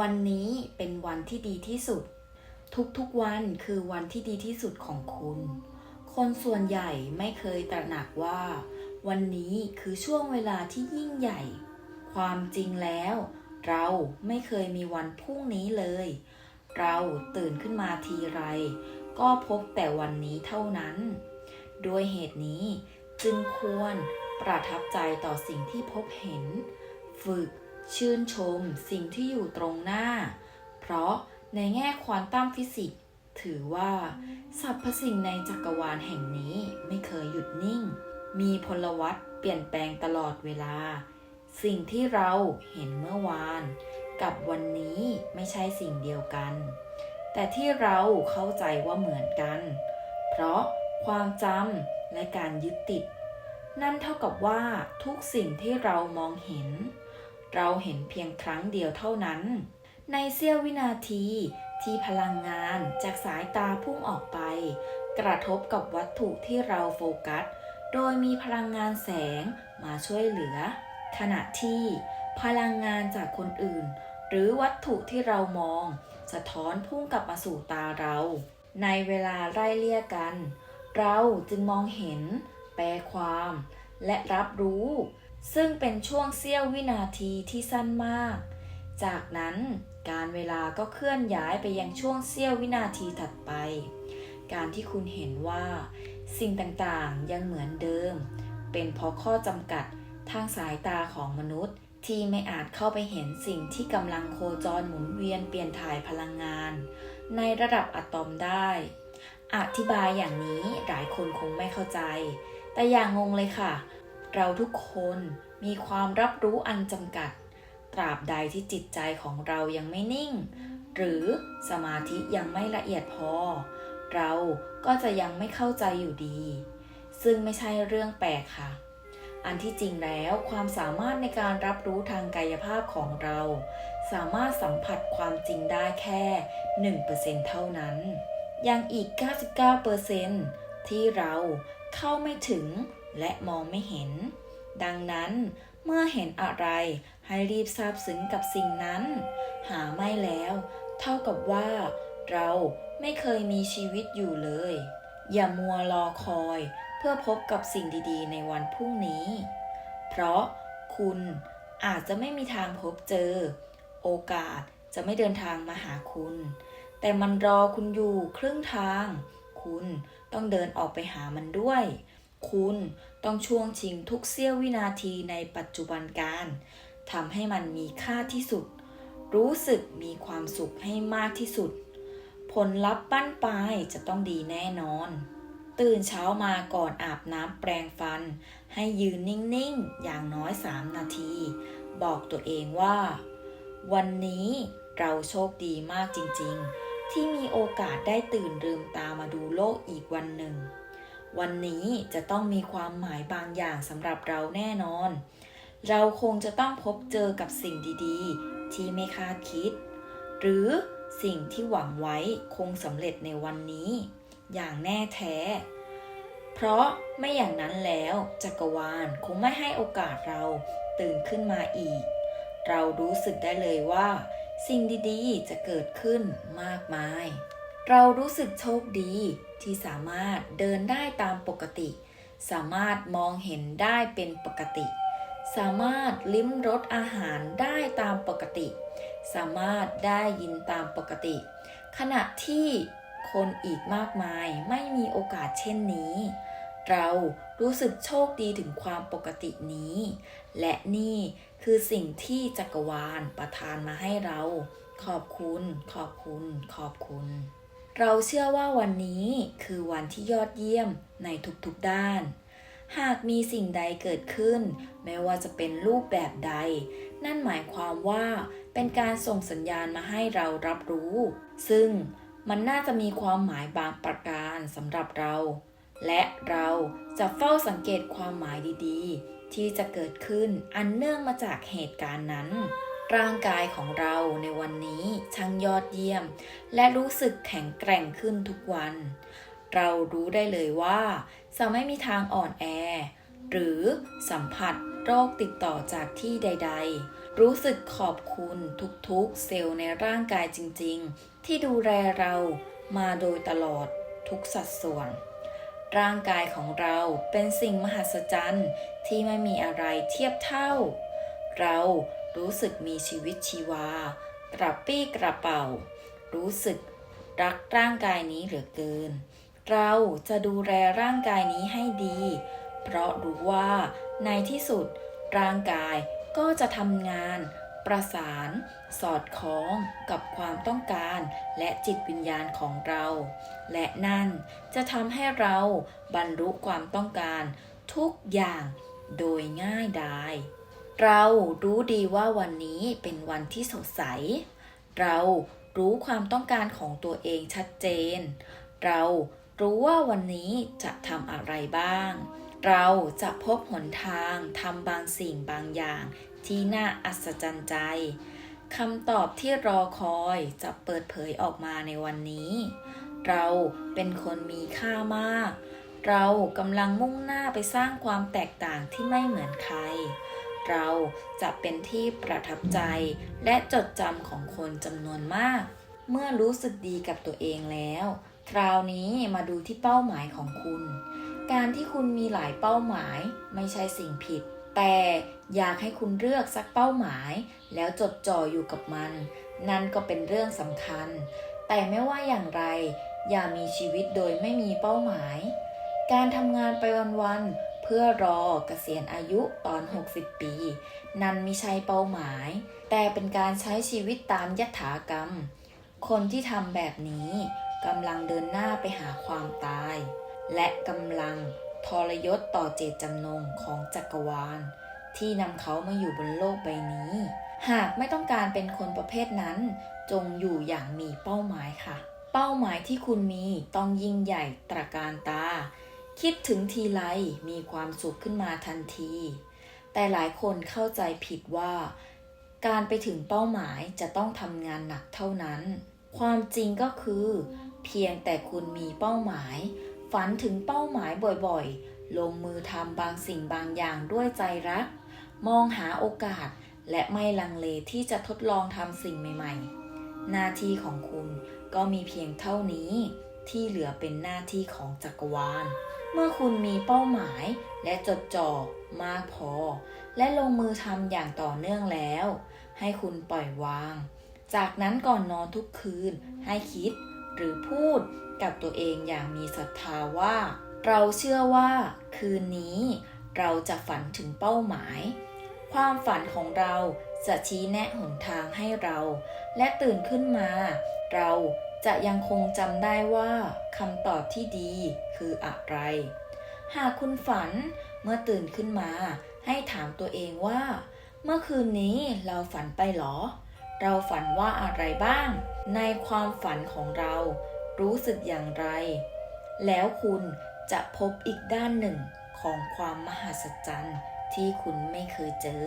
วันนี้เป็นวันที่ดีที่สุด ทุกๆวันคือวันที่ดีที่สุดของคุณ คนส่วนใหญ่ไม่เคยตระหนักว่า วันนี้คือช่วงเวลาที่ยิ่งใหญ่ ความจริงแล้ว เราไม่เคยมีวันพรุ่งนี้เลย เราตื่นขึ้นมาทีไร ก็พบแต่วันนี้เท่านั้น ด้วยเหตุนี้จึงควรประทับใจต่อสิ่งที่พบเห็น ฝึก ชื่นชมสิ่งที่อยู่ตรงหน้า เพราะในแง่ควอนตัมฟิสิกส์ถือว่าสรรพสิ่งในจักรวาลแห่งนี้ไม่เคยหยุดนิ่ง มีพลวัตเปลี่ยนแปลงตลอดเวลา สิ่งที่เราเห็นเมื่อวาน กับวันนี้ไม่ใช่สิ่งเดียวกัน แต่ที่เราเข้าใจว่าเหมือนกัน เพราะความจำและการยึดติด นั่นเท่ากับว่าทุกสิ่งที่เรามองเห็น เราเห็นเพียงครั้งเดียวเท่านั้น ในเสี้ยววินาทีที่พลังงานจากสายตาพุ่งออกไป กระทบกับวัตถุที่เราโฟกัส โดยมีพลังงานแสงมาช่วยเหลือ ขณะที่พลังงานจากคนอื่น หรือวัตถุที่เรามอง สะท้อนพุ่งกลับมาสู่ตาเรา ในเวลาไล่เลี่ยกัน เราจึงมองเห็น แปลความ และรับรู้ ซึ่งเป็นช่วงเสี้ยววินาทีที่สั้นมาก จากนั้นการเวลาก็เคลื่อนย้ายไปยังช่วงเสี้ยววินาทีถัดไป การที่คุณเห็นว่า สิ่งต่างๆยังเหมือนเดิม เป็นเพราะข้อจำกัดทางสายตาของมนุษย์ที่ไม่อาจเข้าไปเห็นสิ่งที่กำลังโคจรหมุนเวียนเปลี่ยนถ่ายพลังงาน ในระดับอะตอมได้ อธิบายอย่างนี้หลายคนคงไม่เข้าใจ แต่อย่างงงเลยค่ะ เราทุกคนมีความรับรู้อันจำกัด ตราบใดที่จิตใจของเรายังไม่นิ่ง หรือสมาธิยังไม่ละเอียดพอ เราก็จะยังไม่เข้าใจอยู่ดี ซึ่งไม่ใช่เรื่องแปลกค่ะ อันที่จริงแล้วความสามารถในการรับรู้ทางกายภาพของเรา สามารถสัมผัสความจริงได้แค่ 1%เท่านั้น ยังอีก 99%ที่เราเข้าไม่ถึง และมองไม่เห็น ดังนั้นเมื่อเห็นอะไรให้รีบซาบซึ้งกับสิ่งนั้น หาไม่แล้ว เท่ากับว่า เราไม่เคยมีชีวิตอยู่เลย อย่ามัวรอคอย เพื่อพบกับสิ่งดีๆ ในวันพรุ่งนี้ เพราะคุณอาจจะไม่มีทางพบเจอ โอกาสจะไม่เดินทางมาหาคุณ แต่มันรอคุณอยู่ครึ่งทาง คุณต้องเดินออกไปหามันด้วย คุณต้องช่วงชิงทุกเสี้ยววินาทีในปัจจุบันการทำให้มันมีค่าที่สุด รู้สึกมีความสุขให้มากที่สุด ผลลัพธ์ปั้นปลายจะต้องดีแน่นอน ตื่นเช้ามาก่อนอาบน้ำแปรงฟัน ให้ยืนนิ่งๆ อย่างน้อย 3 นาที บอกตัวเองว่า วันนี้เราโชคดีมากจริงๆ ที่มีโอกาสได้ตื่นลืมตามาดูโลกอีกวันหนึ่ง วันนี้จะต้องมีความหมายบางอย่างสำหรับเราแน่นอน เราคงจะต้องพบเจอกับสิ่งดีๆ ที่ไม่คาดคิด หรือสิ่งที่หวังไว้คงสำเร็จในวันนี้ อย่างแน่แท้ เพราะไม่อย่างนั้นแล้วจักรวาลคงไม่ให้โอกาสเราตื่นขึ้นมาอีก เรารู้สึกได้เลยว่า สิ่งดีๆ จะเกิดขึ้นมากมาย เรารู้สึกโชคดีที่สามารถเดินได้ตามปกติ สามารถมองเห็นได้เป็นปกติ สามารถลิ้มรสอาหารได้ตามปกติ สามารถได้ยินตามปกติ ขณะที่คนอีกมากมายไม่มีโอกาสเช่นนี้ เรารู้สึกโชคดีถึงความปกตินี้ และนี่คือสิ่งที่จักรวาลประทานมาให้เรา ขอบคุณ ขอบคุณ ขอบคุณ เราเชื่อว่าวันนี้คือวันที่ยอดเยี่ยมในทุกๆด้าน หากมีสิ่งใดเกิดขึ้น ไม่ว่าจะเป็นรูปแบบใด นั่นหมายความว่าเป็นการส่งสัญญาณมาให้เรารับรู้ ซึ่งมันน่าจะมีความหมายบางประการสำหรับเรา และเราจะเฝ้าสังเกตความหมายดีๆ ที่จะเกิดขึ้นอันเนื่องมาจากเหตุการณ์นั้น ร่างกายของเราในวันนี้ช่างยอดเยี่ยม และรู้สึกแข็งแกร่งขึ้นทุกวัน เรารู้ได้เลยว่าจะไม่มีทางอ่อนแอ หรือสัมผัสโรคติดต่อจากที่ใด ๆ รู้สึกขอบคุณทุกๆ เซลล์ในร่างกายจริง ๆ ที่ดูแลเรามาโดยตลอดทุกสัดส่วน ร่างกายของเราเป็นสิ่งมหัศจรรย์ที่ไม่มีอะไรเทียบเท่า เรา รู้สึกมีชีวิตชีวา กระปี้กระเป๋า รู้สึกรักร่างกายนี้เหลือเกิน เราจะดูแลร่างกายนี้ให้ดี เพราะรู้ว่าในที่สุดร่างกายก็จะทำงาน ประสาน สอดคล้องกับความต้องการและจิตวิญญาณของเรา และนั่นจะทำให้เราบรรลุความต้องการทุกอย่างโดยง่ายดาย เรารู้ดีว่าวันนี้เป็นวันที่สดใส เรารู้ความต้องการของตัวเองชัดเจน เรารู้ว่าวันนี้จะทำอะไรบ้าง เราจะพบหนทางทำบางสิ่งบางอย่าง ที่น่าอัศจรรย์ใจคำตอบที่รอคอยจะเปิดเผยออกมาในวันนี้ เราเป็นคนมีค่ามาก เรากำลังมุ่งหน้าไปสร้างความแตกต่างที่ไม่เหมือนใคร เราจะเป็นที่ประทับใจ และจดจำของคนจำนวนมาก เมื่อรู้สึกดีกับตัวเองแล้ว คราวนี้มาดูที่เป้าหมายของคุณ การที่คุณมีหลายเป้าหมายไม่ใช่สิ่งผิด แต่อยากให้คุณเลือกสักเป้าหมาย แล้วจดจ่ออยู่กับมัน นั่นก็เป็นเรื่องสำคัญ แต่ไม่ว่าอย่างไร อย่ามีชีวิตโดยไม่มีเป้าหมาย การทำงานไปวันๆ เพื่อรอเกษียณอายุตอน 60 ปี นั่นม่ใช่เป้าหมาย แต่เป็นการใช้ชีวิตตามยถากรรม คนที่ทำแบบนี้กำลังเดินหน้าไปหาความตาย และกำลังทรยศต่อเจตจำนงของจักรวาล ที่นำเขามาอยู่บนโลกใบนี้ หากไม่ต้องการเป็นคนประเภทนั้น จงอยู่อย่างมีเป้าหมายค่ะ เป้าหมายที่คุณมีต้องยิ่งใหญ่ตระการตา คิดถึงทีไรมีความสุขขึ้นมาทันที แต่หลายคนเข้าใจผิดว่า การไปถึงเป้าหมายจะต้องทำงานหนักเท่านั้น ความจริงก็คือ เพียงแต่คุณมีเป้าหมาย ฝันถึงเป้าหมายบ่อยๆ ลงมือทำบางสิ่งบางอย่างด้วยใจรัก มองหาโอกาสและไม่ลังเลที่จะทดลองทำสิ่งใหม่ๆ หน้าที่ของคุณก็มีเพียงเท่านี้ที่เหลือเป็นหน้าที่ของจักรวาล เมื่อคุณมีเป้าหมายและจดจ่อมากพอ และลงมือทำอย่างต่อเนื่องแล้ว ให้คุณปล่อยวาง จากนั้นก่อนนอนทุกคืนให้คิดหรือพูดกับตัวเองอย่างมีศรัทธาว่า เราเชื่อว่าคืนนี้เราจะฝันถึงเป้าหมาย ความฝันของเราจะชี้แนะหนทางให้เรา และตื่นขึ้นมา เรา จะยังคงจำได้ว่าคำตอบที่ดีคืออะไร หากคุณฝันเมื่อตื่นขึ้นมา ให้ถามตัวเองว่า เมื่อคืนนี้เราฝันไปหรอ เราฝันว่าอะไรบ้าง ในความฝันของเรา รู้สึกอย่างไร แล้วคุณจะพบอีกด้านหนึ่งของความมหัศจรรย์ที่คุณไม่เคยเจอ